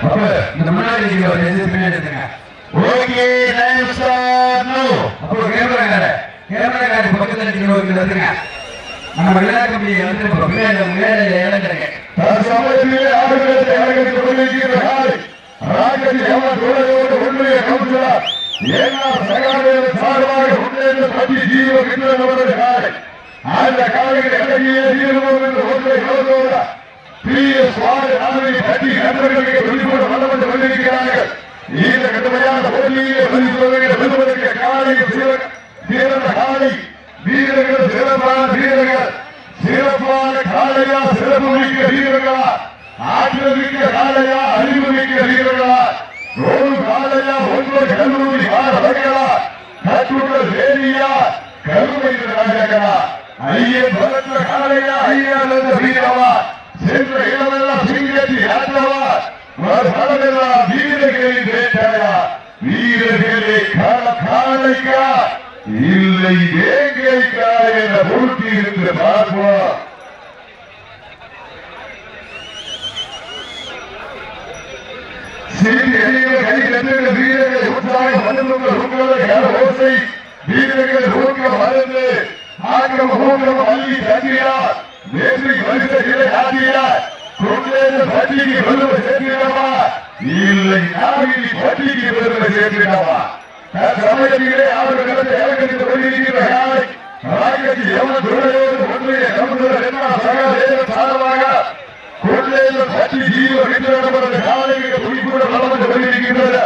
அப்ப இந்த முன்னாடி இருக்கிற எது பின்னாடி எடுத்துங்க. ஓகே டைம் ஸ்டார்ட் நோ அப்போ கேமராக்கார கேமராக்கார பக்கத்துல இருக்கிறவங்க வந்துருங்க நம்ம விளையாட்டு கம்பெனி வந்து பின்னாடி முன்னாடி இழந்துருங்க தற்சமயத்திலே ஆடுகளத்தை அலங்கரித்துக் கொண்டிருக்கிற காலை ராஜதி எவன் தோழரோடு உண்மையை கவுன்சிலர் ஏன்னா சகாதேவ சார்பாக உண்மையை பற்றி ஜீவ விண்ணவரது காலை அந்த காலையில் அழகிய தீர்வோம் என்று ஒன்றை பிரிய சுவாமி நாமனை பற்றி நண்பர்களுக்கு வெளிப்பட வல்லவந்து கொண்டிருக்கிறார்கள் இந்த கடுமையான போட்டியிலே வெல்வதற்கு காலை சிறந்த காலை வீரர்கள் சிறப்பான வீரர்கள் சிறப்பான காளையா சிறப்பு மிக்க வீரர்களா ஆற்றல் மிக்க காளையா அறிவு மிக்க வீரர்களா ஒரு காளையா ஒன்பது கல்லூரி மாணவர்களா கற்றுள்ள வேலியா கருமை ராஜர்களா ஐயன் பலத்த வீரவா. சென்ற இடமெல்லாம் சிங்கத்தி ஆற்றவா பலமெல்லாம் வீரர்களின் வேட்டையா வீரர்களே கால இல்லை வேங்கைக்கா என்ற போட்டி இருந்து பார்ப்போம் சீட்டி வீரர்கள் உற்சாகம் மண்ணுங்கள் உங்களை ஓசை வீரர்கள் ஊக்கம் ஆக்கம் ஊக்கம் அள்ளி தங்கினார் நேற்று வரிசைகளை ஆட்டினார் கொண்டேந்த பட்டிக்கு பெருமை சேர்க்கிறவா இல்லை நாவிலி பட்டிக்கு பெருமை சேர்க்கிறவா சமயத்திலே அவர்களை இறக்கத்தில் கொண்டிருக்கிற யாரை? ராஜ்யத்தில் எவன் துறையோடு ஒன்றைய கம்புதல் என்ன சகதேவ சாரமாக கொள்ளையில பற்றி ஜீவ வித்திரமரது காலையில் துணிக்கூட வளர்ந்து கொண்டிருக்கின்றது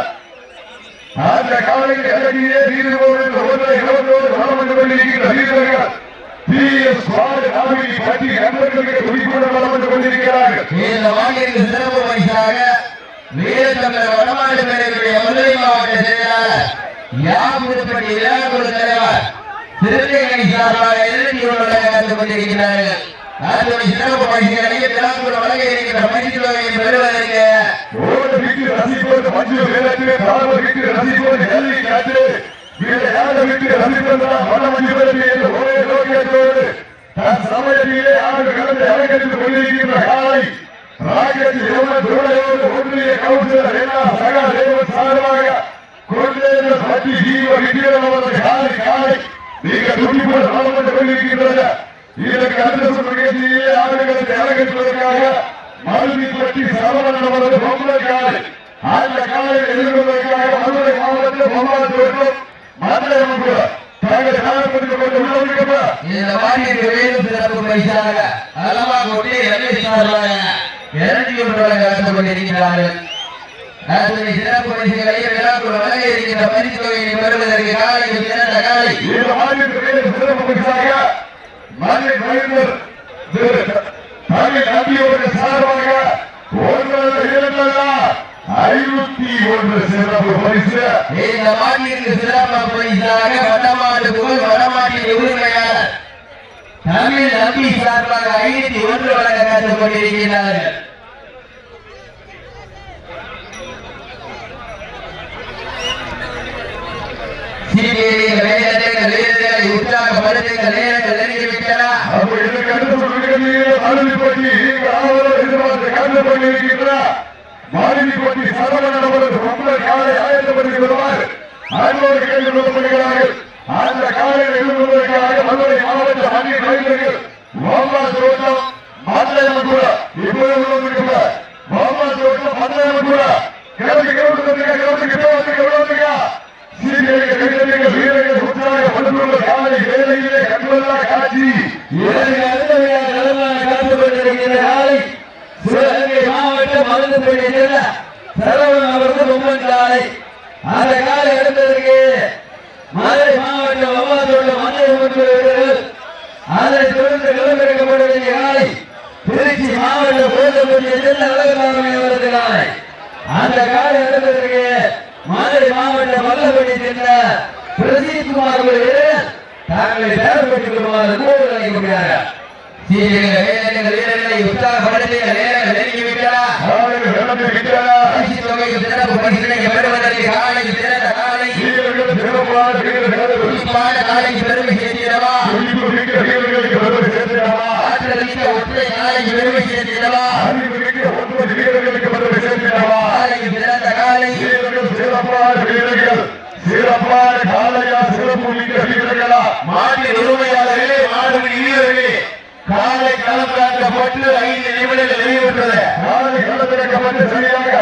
அந்த காலையில் இறங்கியே வீரர்களோடு ஒன்றை இளவரோடு வளர்ந்து கொண்டிருக்கின்ற வீரர்கள் பற்றி நண்பர்களுக்கு துணிக்கூட வளர்ந்து கொண்டிருக்கிறார்கள் இந்த வாக்கிற்கு சிறப்பு பரிசாக வீரத்தமிழர் வடமாடு பேரவையுடைய மதுரை மாவட்ட செயலாளர் யாபுரப்பட்டி விழாக்குழு தலைவர் திருநெல்வேலி சார்பாக உள்ள கலந்து கொண்டிருக்கிறார்கள். அதனுடைய சிறப்பு பரிசுகளை விழாக்குழு வழங்க இருக்கிற பரிசு தொகையை பெறுவதற்கு ஓடு விட்டு ரசிப்பது மஞ்சு வேலத்து தாவ விட்டு ரசிப்பது நெல்லி காற்று வீர யாத விட்டு ரசிப்பது மன மஞ்சு வேலத்து என்ற ஒரே லோகியத்தோடு தன் சமயத்திலே ஆண்டு கலந்து அலங்கரித்துக் கொண்டிருக்கின்ற காலை ராஜ்யத்தில் எவ்வளவு துறையோடு ஒன்றிய கவுன்சிலர் என்ன சக தேவ சார்பாக கொண்டேந்த பற்றி ஜீவ வித்தியவரது காலை காலை நீங்க துணிப்போடு வளர்ந்து கொண்டிருக்கின்றது இதற்கு அடுத்த சுற்று நிகழ்ச்சியிலே ஆண்டுகளுக்கு அலங்கரிப்பதற்காக மருதி பற்றி சரவணன் அவரது பொங்கல் காலை அந்த காலையில் எதிர்கொள்வதற்காக மதுரை மாவட்டத்தில் பொங்கல் தோற்றம் மாநிலம் தங்கள் இந்த வாக்கிற்கு மேலும் சிறப்பு பரிசாக அலமா கொட்டி எல்லை கலந்து கொண்டிருக்கிறார்கள் அதனுடைய சிறப்பு பரிசுகளை விழாக்குழு வழங்க இருக்கின்ற பரிசு தொகையை பெறுவதற்கு காலையில் சிறந்த காலை. இந்த மாநிலத்திலே சிறப்பு பரிசாக மாநில மனிதர் சார்பாக ஒன்பது இரண்டல்லா ஐநூத்தி ஒன்று சிறப்பு பரிசு இந்த மாநிலத்திற்கு சிறப்பு பரிசாக வடமாடு புகழ் வடமாட்டின் உரிமையாளர் தமிழ் நம்பி சார்பாக ஐநூத்தி ஒன்று வழங்க காத்துக் கொண்டிருக்கிறார்கள். உற்சாகப்படுத்துங்கள் நேரங்கள் நெருங்கிவிட்டன. அப்ப இதற்கு அடுத்த சுற்றுகளிலே மாருதி போட்டி ஆவலோடு காலை ஆயத்தப்படுத்தி வருவார். அன்போடு கேட்டுக் கொள்ளப்படுகிறார்கள் அந்த காலையில் எதிர்கொள்வதற்காக மதுரை மாவட்ட அணி கலைஞர்கள் முகமது தோட்டம் மதுரையம்மன் கூட இப்போது உள்ளவர்கள் கூட. முகமது தோட்டம் மதுரையம்மன் கூட. கிளம்பி கிளம்பி கிளம்பி கிளம்பி கிளம்பி சீரியர்கள் கைதடிகள் வீரர்கள் உற்சாக பண்புள்ள காலை வேலையிலே காட்சி. காலை. மாவட்டம் மருந்துப்பள்ளி செல்ல சரவணன் அவரது பொம்மன் காலை. அந்த காலை எடுத்ததற்கு மதுரை மாவட்டம் ஒவ்வாதோட மதுரை வீரர்கள் அதனைத் தொடர்ந்து கிளம்பிருக்கப்பட வேண்டிய காலை திருச்சி மாவட்டம் கோதப்பள்ளி செல்ல அழகராமன் அவரது காலை. அந்த காலை எடுத்ததற்கு மதுரை மாவட்டம் வல்லபடி சென்ற பிரதீப் குமார் அவர்கள். தாங்களை தயார்படுத்திக் கொள்ளுமாறு கூறு வழங்கிவிட்டார்கள் வீரர்கள் வீரர்களை உற்சாகப்படுத்திய நேரங்கள் நெருங்கிவிட்டன காலையில் கிளம்பி விட்டனர் பரிசு தொகைக்கு சிறப்பு பரிசினை பெறுவதற்கு காலை சிறந்த காலை வீரர்கள் சிறப்பான வீரர்கள் குறிப்பான காலை பெருமை சேர்த்திடவா துடிப்பு மிக்க வீரர்களுக்கு பெருமை சேர்த்திடவா ஆற்றல் மிக்க ஒற்றை காலை பெருமை சேர்த்திடவா அறிவு மிக்க ஒன்பது வீரர்களுக்கு பெருமை சேர்த்திடவா காலை காலை களத்திறக்கப்பட்டு சரியாக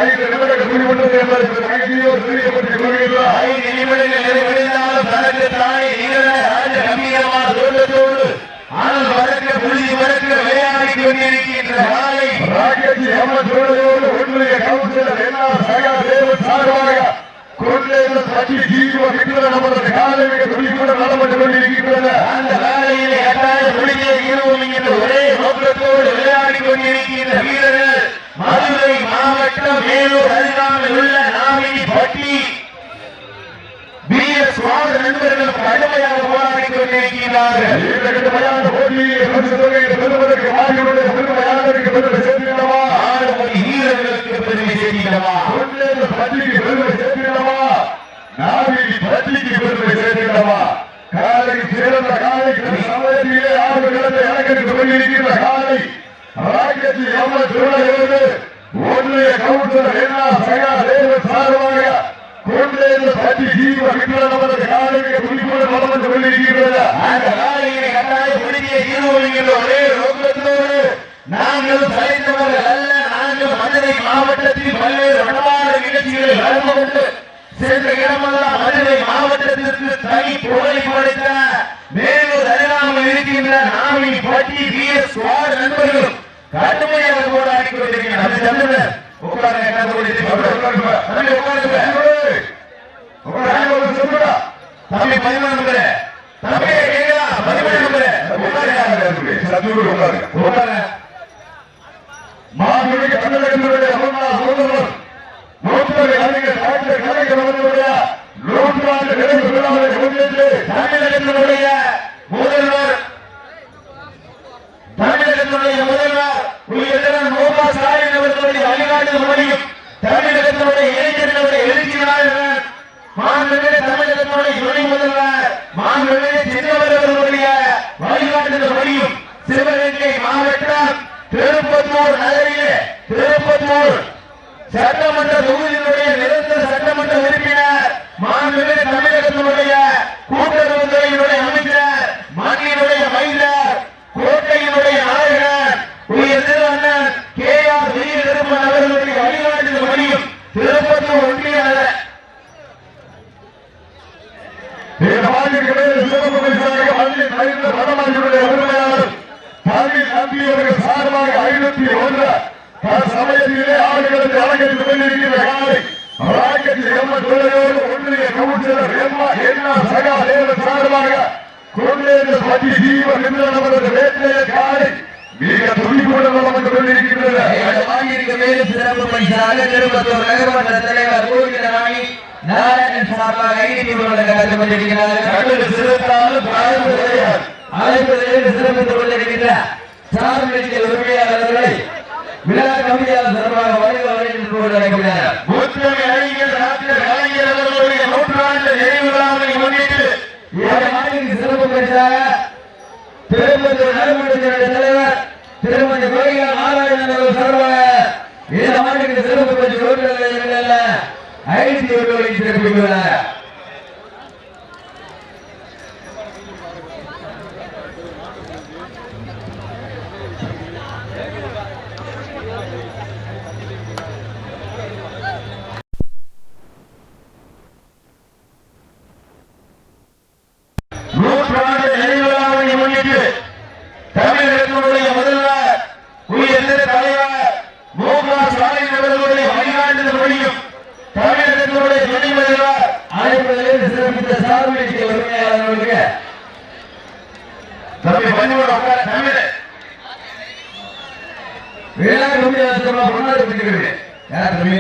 ஐந்து நிமிடங்கள் முடிவுற்றது என்பதை மகிழ்ச்சியோடு தெரியப்பட்டுக் கொள்கிறார் ஐந்து நிமிடங்கள் நிறைவடைந்தாலும் தனக்கு தானே நீண்ட ராஜ கம்பீரமான தோட்டத்தோடு ஆனால் வழக்க புள்ளி வழக்க விளையாடிக் கொண்டிருக்கின்ற காலை ராக்கெட் சோழரோடு ஒன்றிய கவுன்சிலர் என்ன சகா தேவன் சார்பாக கொள்ளையில் தட்டி ஜீவ விக்கிர நமது காலை மிக துணிப்புடன் நலப்பட்டு கொண்டிருக்கின்றன அந்த வேலையிலே கட்டாய புள்ளியை இருவோம் என்ற ஒரே நோக்கத்தோடு விளையாடிக் கொண்டிருக்கின்ற வீரர்கள் மதுரை மாவட்டம் மேலூர் அருகாமையில் உள்ள நாமினி பட்டி. பி எஸ் நண்பர்கள் கடுமையாக போராடிக் கொண்டிருக்கிறார்கள். வீரர்களுக்கு பெருமை சேர்க்கிறவா? பெருமை சேர்க்கிறவா நாவிலி பட்டிக்கு பெருமை சேர்க்கிறவா? காலைக்கு சிறந்த காலைக்கு சமயத்திலே ஆறு கிழமை எனக்கு கொண்டிருக்கின்ற காலை. ராக்கெட் அம்மன் சோழரோடு ஒன்றிய கவுன்சிலர் என்ன சகா தேவன் சார்பாக கொள்ளையில் பட்டி ஜீவ விக்கிர காலைக்கு துணிப்புடன் வளர்ந்து கொண்டிருக்கின்றன அந்த வேலையிலே கட்டாய புள்ளியை இருவோம் ஒரே நோக்கத்தோடு நாங்கள் தலைத்தவர்கள் அல்ல. நாங்கள் மதுரை மாவட்டத்தில் பல்வேறு வடமாறு நிகழ்ச்சிகளில் கலந்து கொண்டு சென்ற இடமெல்லாம் மதுரை மாவட்டத்திற்கு தனி புகழை படைத்த மேலூர் அருகாமல் இருக்கின்ற நாமினி பட்டி பி எஸ் நண்பர்களும் கடுமையாக போராடி கொண்டிருக்கிறார் அது தந்தது உட்காருங்க கலந்து கொண்டிருக்கிறீர்கள். தம்பி உட்காருங்க சொல்லுடா தம்பி பதிமூணு நம்பரு தம்பி கேக்குதா பதிமூணு நம்பரு உட்காருங்க சத்துரு உட்காருங்க உட்காருங்க மாண்புமிகு தமிழகத்தினுடைய முன்னாள் முதல்வர் மூத்தவர் அறிஞர் டாக்டர் கலைஞர் அவர்களுடைய நூற்றாண்டு நிறைவு விழாவை முன்னிட்டு தமிழகத்தினுடைய முதல்வர் தமிழகத்தினுடைய முதல்வர் உயிரிழந்த மோகா ஸ்டாலின் அவர்களுடைய வழிகாட்டுதல் முடியும் தமிழகத்தினுடைய இளைஞர்களுடைய எழுச்சி நாயகன் மாண்புமிகு தமிழகத்தினுடைய துணை முதல்வர் மாண்புமிகு சின்னவர் அவர்களுடைய வழிகாட்டுதல் முடியும் சிவகங்கை மாவட்டம் திருப்பத்தூர் நகரிலே திருப்பத்தூர் சட்டமன்ற தொகுதியினுடைய நிரந்தர சட்டமன்ற உறுப்பினர் மாண்புமிகு தமிழகத்தினுடைய கூட்டுறவுத்துறையினுடைய அமைச்சர் மண்ணினுடைய மைந்தர் கோட்டையினுடைய நாயகர் உயர் திரு அண்ணன் கே ஆர் வீரபெருமன் அவர்களுடைய வழிகாட்டுதல் முடியும் திருப்பத்தூர் ஒன்றிய சார்பாக ஐநூத்தி ஒன்று மேல் சிறப்பு பரிசாக பள்ளி மனித வடமாநிலத்தினுடைய உரிமையாளர் தமிழ் நம்பியவர்கள் சார்பாக ஐநூத்தி ஒன்று சமயத்திலே ஆளுகளுக்கு அலங்கரித்துக் கொண்டிருக்கின்ற காலை ராக்கெட் எம்மன் துறையோடு ஒன்றிய கவுன்சிலர் எம்மா என்ன சகா தேவன் சார்பாக கொண்டேந்து பட்டி ஜீவ நிமிடம் வேட்டைய காலை மிக துணிப்புடன் வந்து கொண்டிருக்கின்றன. வாங்கியிருக்க மேலும் சிறப்பு பரிசாக திருப்பத்தூர் நகர்மன்ற தலைவர் கோவிந்தராணி நாராயணன் சார்பாக ஐநூத்தி ஒன்று கலந்து கொண்டிருக்கிறார்கள். சிறப்பாலும் அழைப்பதில் சிறப்பித்துக் கொண்டிருக்கின்ற சார்பில் உரிமையாளர்களை விழா கமிட்டியாளர் சார்பாக வருக வருகின்ற முத்தமை அறிஞர் டாக்டர் கலைஞர் அவர்களுடைய நூற்றாண்டு நிறைவு விழாவை முன்னிட்டு இந்த நாட்டிற்கு சிறப்பு பரிசாக திருப்பத்தூர் நகர்மன்றத்தினுடைய தலைவர் திருமதி கோயிலா நாராயணன் அவர்கள் சார்பாக இந்த ஆண்டுக்கு சிறப்பு பரிசு ஐநூத்தி ஒருவரை சிறப்பித்துள்ளார் நூற்றாண்டு நிறைவுவிழாவை தமிழகத்தினுடைய முதல்வர் குடியரசு தலைவர் மு க ஸ்டாலின் அவர்களுடைய வழிகாட்டு மொழியும் தமிழகத்தினுடைய துணை முதல்வர் அனைவரிலிருந்து சிறப்பித்த சார்பில் உரிமையாளர்களுக்கு தம்பி பணிவோட உட்கார தமிழ் வேளாண் கமிட்டியாளர் சொல்ல முன்னாடி பிடிக்கிறது யார் தம்பி?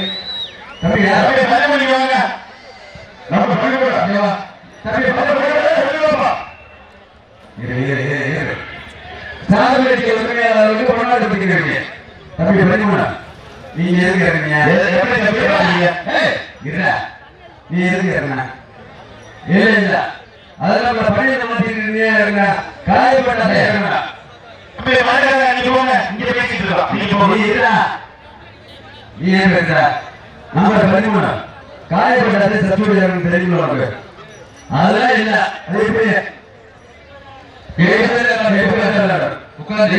தம்பி யார் தம்பி பணிமணி வாங்க நம்ம பணிபுர இங்க வா. தம்பி பணிமணி இரு, இரு, இரு, இரு. சார்பில் உரிமையாளர்களுக்கு முன்னாடி பிடிக்கிறீங்க தம்பி பணிமணி நீங்க எதுக்கு இறங்குறீங்க? நீ எதுக்கு இறங்குன? இல்ல இல்ல அதெல்லாம் உங்களை பணி மாத்திருக்கீங்க இறங்க காயப்பட்ட இறங்க தம்பி மாட்டாங்க நீங்க போங்க. இங்க பேசிட்டு நீங்க போங்க. நீ ஏன் நம்ம பதிமூணு காயப்படாது சத்துடைய தெரியுமா உனக்கு. அதெல்லாம் இல்ல. அது எப்படி? உட்கார்ந்து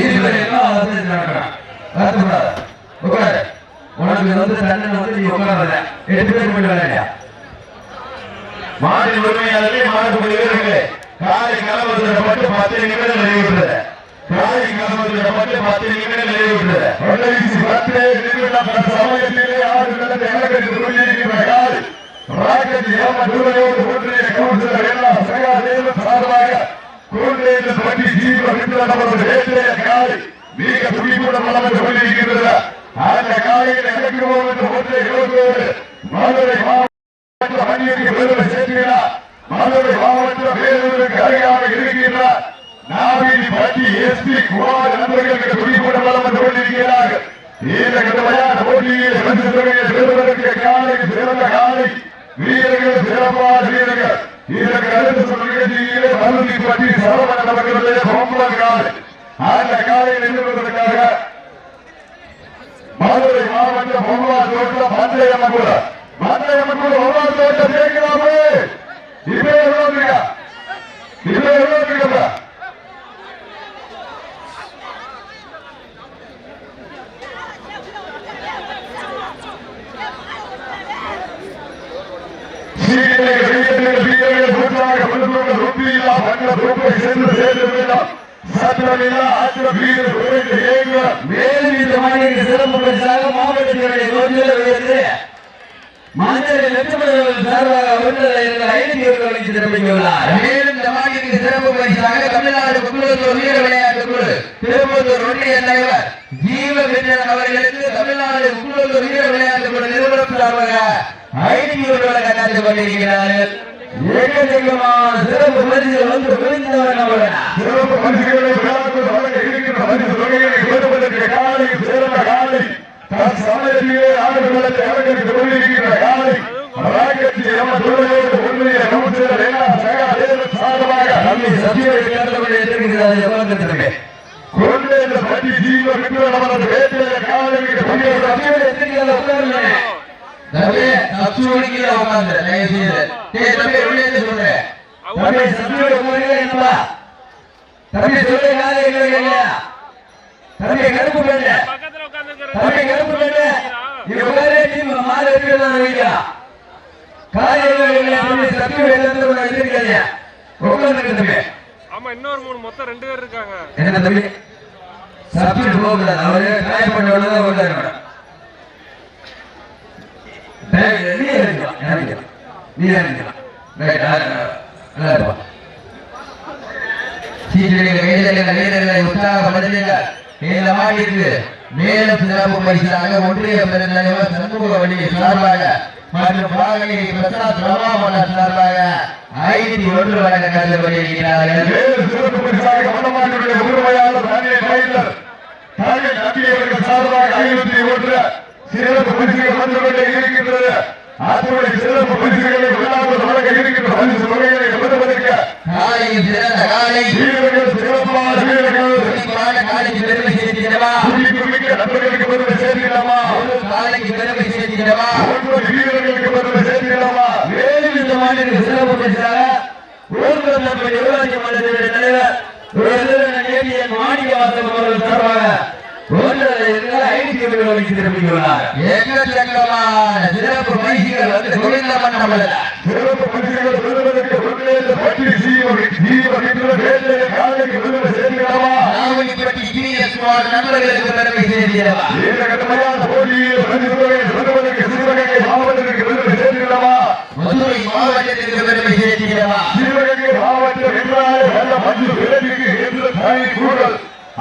நடக்கணும். வருத்தப்படாத உட்கார். அங்க வந்து தண்ணன் வந்து நீ உட்கார்றத. எட்டு பேர் மட்டும் விளையாடியா மாடின் உரிமையாளர்களே மாடுபடி வீரர்களே காலை கலவரப்பட்டு பத்து நிமிடம் நிறைவுற்றது. காலை கலவரப்பட்டு பத்து நிமிடம் நிறைவுற்றது. பத்து நிமிடம் சமயத்திலே ஆறு நிலத்தை எனக்கு சொல்லியிருக்கிற கால் ராக்கெட் ஏம ஒன்றிய கவுன்சிலர் எல்லா சகா சார்பாக குழந்தைகள் பற்றி காலை மிக துடிப்புடன் வளர்ந்து கொண்டிருக்கிறது அந்த காலையில் எனக்கு ஒன்றிய இருபத்தோடு மதுரை மாவட்ட மணியருக்கு விருது சேர்க்கிறார் மதுரை மாவட்ட வேலூருக்கு அருகாக இருக்கின்றார் நாவினி பட்டி எஸ்பி குமார் நண்பர்களுக்கு துணிப்புடன் வளம் வந்து இந்த கடுமையான போட்டியில் பரிசு பெறுவதற்கு காலை சிறந்த காலை. வீரர்கள் சிறப்பான வீரர்கள். இதற்கு அடுத்த நிகழ்ச்சியிலே மருதி பட்டி சரவண அவர்களுடைய பொம்பளம் காலை. அந்த காலையில் நிறுவதற்காக மதுரை மாவட்டம் பொங்கல் தோட்டம் பந்தயம்மன் கூட பந்தயம்மன் கூட பொங்கல் தோட்டம் கேட்கலாமே இப்ப எவ்வளவு இருக்கா இப்ப. எவ்வளவு இருக்கா சட்டமில்லா ஆற்ற வீரர் குறைந்து ஏங்க மேலும் இந்த மாநில சிறப்பு பரிசாக மாவட்டத்தினுடைய ரோஜில் மஞ்சள் லட்சமணர்கள் சார்பாக ஒன்றில் இருக்கிற ஐநூத்தி ஒரு வழங்கி சிறப்பித்துள்ளார். மேலும் இந்த மாநில சிறப்பு பரிசாக தமிழ்நாடு குழுத்தூர் வீர விளையாட்டு குழு திருப்பத்தூர் ஒன்றிய தலைவர் ஜீவ வீரன் அவர்களுக்கு தமிழ்நாடு குழுத்தூர் வீர விளையாட்டு குழு நிறுவனம் சார்பாக ஐநூத்தி ஒரு வழங்க நடந்து கொண்டிருக்கிறார்கள். ஏகதெய்வமான சிறப்பு பரிசுகள் வந்து விழுந்தவர் அவர்கள் சிறப்பு பரிசுகளை விழாக்கு வழங்க இருக்கின்ற பரிசு காலை சிறந்த காலை தன் சமயத்திலே ஆடுகளத்தை அரங்கேற்று கொண்டிருக்கின்ற காலை ராக்கெட் எம துறையோடு ஒன்றிய கவுன்சிலர் என்ன சகா தேவ சார்பாக தம்பி சத்தியோட கேட்டபடி எதிர்க்கிறார் எவ்வளவு கொண்டே இந்த பட்டி ஜீவ விக்ரம் அவரது வேட்டையை காலைக்கு பணியாற்ற சத்தியோட எதிர்க்கிறார் உட்காருங்க தம்பி சத்தியோட கீழே உட்கார்ந்து தயவு செய்து டேய் தம்பி உள்ளே இருந்து சொல்றேன் தம்பி சத்தியோட உட்காருங்க என்னப்பா தம்பி சொல்லு காலை இல்லையா தம்பி கருப்பு பண்ணு பக்கத்துல உட்கார்ந்து தம்பி கருப்பு பண்ணு இது உட்காரே டீம் மாறு இருக்கிறதா வைக்கா காலை இல்லையா தம்பி சத்தியோட இடத்துல கூட எதிர்க்கிறாங்க உட்கார்ந்து தம்பி ஆமா. இன்னொரு மூணு மொத்தம் ரெண்டு பேர் இருக்காங்க. என்ன தம்பி? சப்ஜெக்ட் போகக்கூடாது அவரு ட்ரை பண்ண உடனே ஓட்டாரு மேடம். நீ இறங்கிக்கலாம் இறங்கிக்கலாம் நீ இறங்கிக்கலாம் ரைட் நல்லா இருப்பா. சீக்கிரம் வீரர்கள் வீரர்களை உற்சாகப்படுத்துங்கள் இந்த மாட்டிற்கு மேலும் சிறப்பு பரிசாக ஒன்றிய பெருந்தலைவர் சண்முக வழி சார்பாக மற்றும் பாகலியை பிரசாத் ரமாமல சார்பாக ஐநூத்தி ஒன்று வழங்க வேறு சிறப்பு பரிசாக வடமாநில உரிமையாளர் தானியல் மைந்தர் தானியல் நம்பியவர்கள் சார்பாக ஐநூத்தி ஒன்று சிறப்பு பரிசுகள் வந்து கொண்டே இருக்கின்றது. அத்துடைய சிறப்பு பரிசுகளை விழாவில் வழங்க இருக்கின்ற பரிசு தொகைகளை பெறுவதற்கு காலையில் சிறந்த காலை. வீரர்கள் சிறப்பான வீரர்கள். பெருமை சேர்த்திடவா? நண்பர்களுக்கு பெருமை ஒரு காலைக்கு பெருமை சேர்த்திடவா ஒன்பது வீரர்களுக்கு பெருமை சேர்க்கிறோமா மாநில சிறப்பு பரிசாக நம்முடைய ஊராட்சி மன்றத்தினுடைய தலைவர் ஏபிஎன் மாணிக்கவாசம் அவர்கள் சார்பாக சிறப்பு பரிசுகள் வந்து மன்றம் அல்ல சிறப்பு பரிசுகள் பெறுவதற்கு ஜிஎஸ் நண்பர்களுக்கு பெருமை இந்த கடுமையான போட்டியில் பரிசு தொகையை பெறுவதற்கு சிவகங்கை மாவட்டத்திற்கு பெருமை சேர்க்கிறோமா மதுரை மாவட்டத்திற்கு பெருமை சேர்த்திடவா சிவகங்கை மாவட்டம் என்றாலே நல்ல மஞ்சள் விலங்குக்கு என்று தனி கூடல்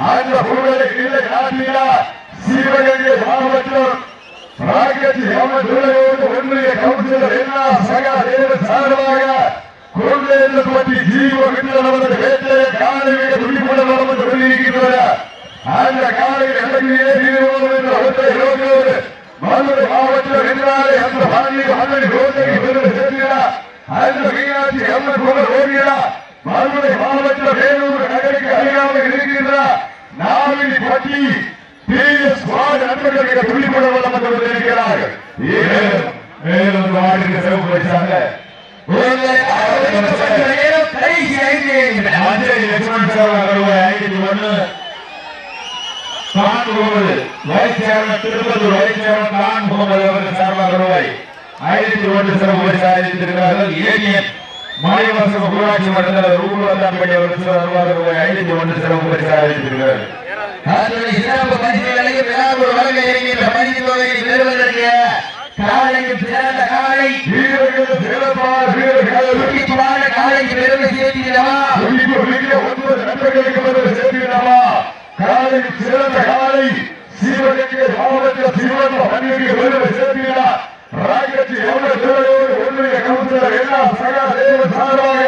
அந்த கூடலை கீழே காட்டினார் சிவகங்கை மாவட்டம் ராக்கெட் ஏமதுரையோடு ஒன்றிய கவுன்சிலர் என்ன சகா தேவ சார்பாக கொள்ளேந்து பற்றி ஜீவ விண்ணளவது வேட்டையை காலையை துடிப்புடன் நடந்து கொண்டிருக்கிறது அந்த காலையில் இறங்கியே தீர்வோம் என்ற ஒற்றை யோகோடு மதுரை மாவட்டம் என்றாலே அந்த மாநில மன்னன் ரோட்டைக்கு பெருமை சேர்க்கிறார் அந்த மீனாட்சி அம்மன் போல ஓடுகிறார் மதுரை மாவட்டம் வேலூர் நகருக்கு அருகாமல் இருக்கின்றார் நாவினி பட்டி பிஎஸ் வார்டு நண்பர்களுக்கு துள்ளிப்பட வல்லம் வந்து கொண்டிருக்கிறார்கள் மேலும் மேலும் வார்டுக்கு சிறப்பு பரிசாக கடைசி ஐந்து நிமிடம். மதுரை லட்சுமண் சார் அவர்கள் ஐநூத்தி ஒன்று நான்கு ஒன்பது vice chairman Tirupattur vice chairman Khan Mohammed அவர்கள் சார்பாக ரூபாய் ஒன்று சிறப்பு பரிசு அறிவித்திருக்கிறார்கள் ஏடிஎம் மணிவாசம் ஊராட்சி மன்றத்தில் ரூபவந்தான்படி அவர்கள் சார்பாக ரூபாய் ஆயிரத்தி ஒன்று சிறப்பு பரிசு அறிவித்திருக்கிறார்கள் காலைக்கு காலை காலைக்கு பெருமை சேர்த்திடவா? ஒன்பது நண்பர்களுக்கு பதில் சேர்த்திடலாமா காலை சிறந்த காலை சிவகங்கை மாவட்ட சிவன் பணிக்கு பெருமை சேர்த்தினார் ராக்கெட்டு எவ்வளவு துறையோடு ஒன்றிய கவுன்சிலர் எல்லா சகா தேவ சார்பாக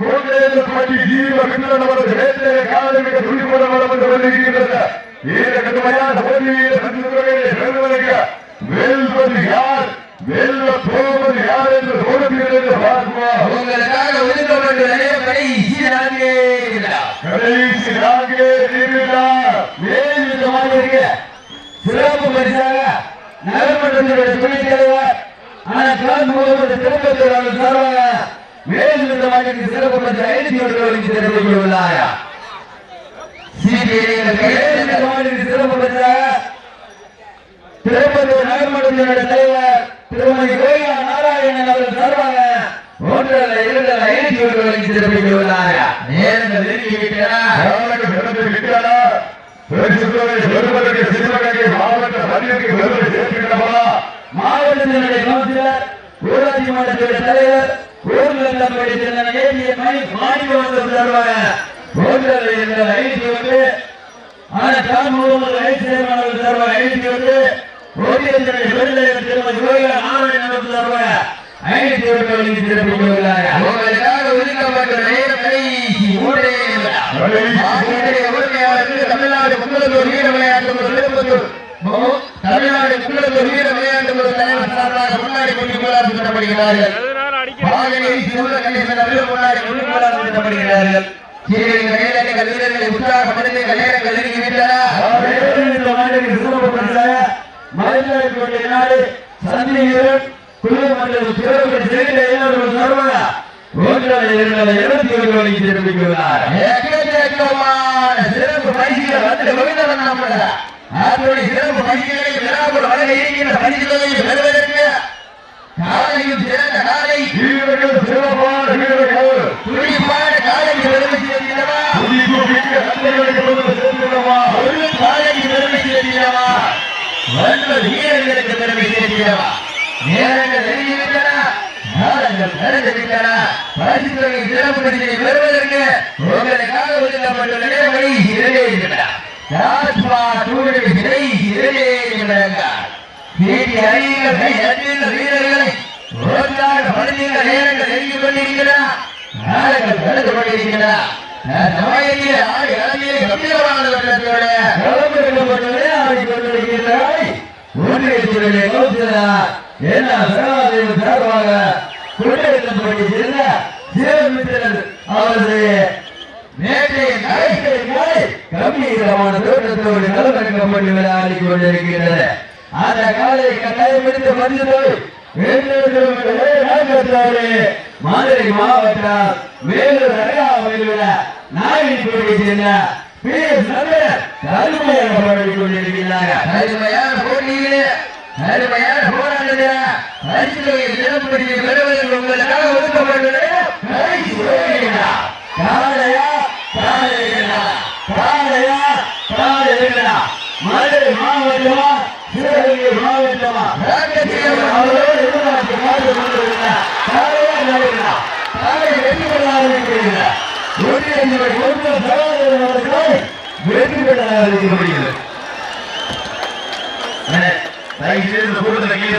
கோட்டேந்தப்பட்டி ஜீவ மின்னல் அவரது வேட்டையை காலமிக துடிப்புடன் வளர்ந்து கொண்டிருக்கின்றது இந்த கடுமையான போட்டியை சந்தித்துறையை பெறுவதற்கு வெல்வது யார்? வெல்ல போவது யார் என்று கொடுக்கிறது பார்ப்போம் உங்களுக்காக ஒதுக்கப்பட்டு நிறையபடி சீராகவே இருக்கிறார். கடைசி நான்கே நிமிடம் மேலும் இந்த மாதிரி இருக்கு. சிறப்பு பரிசாக நகர்மன்றத்தினுடைய துணைத் தலைவர் ஆனால் கலந்து கொள்வது சார்பாக மேலும் இந்த மாதிரி சிறப்பு பரிசு ஐநூத்தி ஒன்று வரைக்கும் தெரிவித்துள்ளார் சிறப்பு நகர்மன்றத்தினுடைய தலைவர் திருமதி கோயா நாராயணன் அவர்கள் சார்பாக ஒன்றல்ல இரண்டல்ல ஐநூத்தி ஒன்று வரைக்கும் தெரிவித்துள்ளார் நேரங்கள் நெருங்கிவிட்டன யாருக்கு ஊராட்சி மன்றத்துடைய தலைவர் ஊர்ல படித்திருந்த ஏடிய தருவாங்க ஒன்றரை ஆனா தான் முகமது வைஸ் சேர்மன் தருவாங்க ஐநூத்தி ஒன்று ஒன்றியத்தினுடைய பெருந்தலைவர் திருமதி கோயில நாராயணன் அவர்கள் தருவாங்க ஐநூத்தி ஒன்று வழங்கி சிறப்பிக்கிறாங்க உங்களுக்காக ஒதுக்கப்பட்ட நேரம் கடைசி மூன்றே தமிழ்நாடு முன்னூறு வீர விளையாட்டு திருப்பத்தூர். தமிழ்நாடு வீர விளையாட்டு தலைவர் சார்பாக முன்னாடி கொண்டு கணேசன் அவர்கள் முன்னாடி கொண்டு வீரர்களை உற்சாகப்படுத்தி நாடு சந்தி குழு மண்டலம் சிறப்பு இருபத்தி ஒரு பரிசுகள் வந்து கோவிந்தவன் நம்மள அதனுடைய சிறப்பு பரிசுகளை விழாக்குள் வழங்க இருக்கின்ற பரிசுகளை பெறுவதற்கு காலையும் சிறந்த காலை. வீரர்கள் சிறப்பான வீரர்கள். துடிப்பான காலைக்கு பெருமை சேர்க்கிறவா துடிப்பு மிக்க நண்பர்களுக்கு பெருமை சேர்க்கின்றவா ஒரு காலைக்கு பெருமை சேர்க்கிறவா ஒன்பது வீரர்களுக்கு பெருமை சேர்க்கிறவா நேரங்கள் நெருங்கிவிட்டன காலங்கள் கடந்து விட்டன பரிசுகளை சிறப்பு பரிசை பெறுவதற்கு உங்களுக்காக ஒதுக்கப்பட்டுள்ள நேரங்களை இரண்டே நிமிடம் ராஜ்மா டூரில் சிறை இரண்டே நிமிடங்கள் தேடி அறியுங்கள் கை வீரர்களை ஒன்றாக படுத்துகிற நேரங்கள் நெருங்கிக் கொண்டிருக்கிறன நாளங்கள் கடந்து கொண்டிருக்கிறன சமயத்திலே ஆடி அளவிலே கம்பீரமான வெள்ளத்தோட கலந்துகொள்ளப்பட்டவரே ஆடிக்கொண்டிருக்கிறாய் ஒன்றியத்தினுடைய கௌசலார் என்ன சார்பாக கொண்டிருக்கப்பட்டு சேர்ந்த சிவமித்திரன் அவரது நேற்றைய நாய்களை நாய் கம்பீரமான தோற்றத்தோடு கலந்துக்கப்பட்டு விளையாடி கொண்டிருக்கிறது அந்த காலை கட்டாயப்படுத்த மனிதர்கள் மதுரை மாவட்டம் வேலூர் அருகாமையில் நாயகி சேர்ந்த பி எஸ் நந்தன் போராடி கொண்டிருக்கிறார்கள் கடுமையான போட்டியிலே கடுமையான போராட்டத்தில் பரிசுகளை சிறப்புப்படுத்தி பெறுவதற்கு உங்களுக்காக ஒதுக்கப்பட்டுள்ள கடைசி போட்டியா? காளையா காளையா மதுரை மாவட்டமா சிவகங்கை மாவட்டமா? அவரோடு எதிர்பார்த்து காத்து கொண்டிருக்கிறார் காளையா காளையா காளை வெற்றி பெற ஆரம்பிக்கிறீர்கள் வெற்றி பெற தயவு செய்து இந்த கூட்டத்தில் கீழே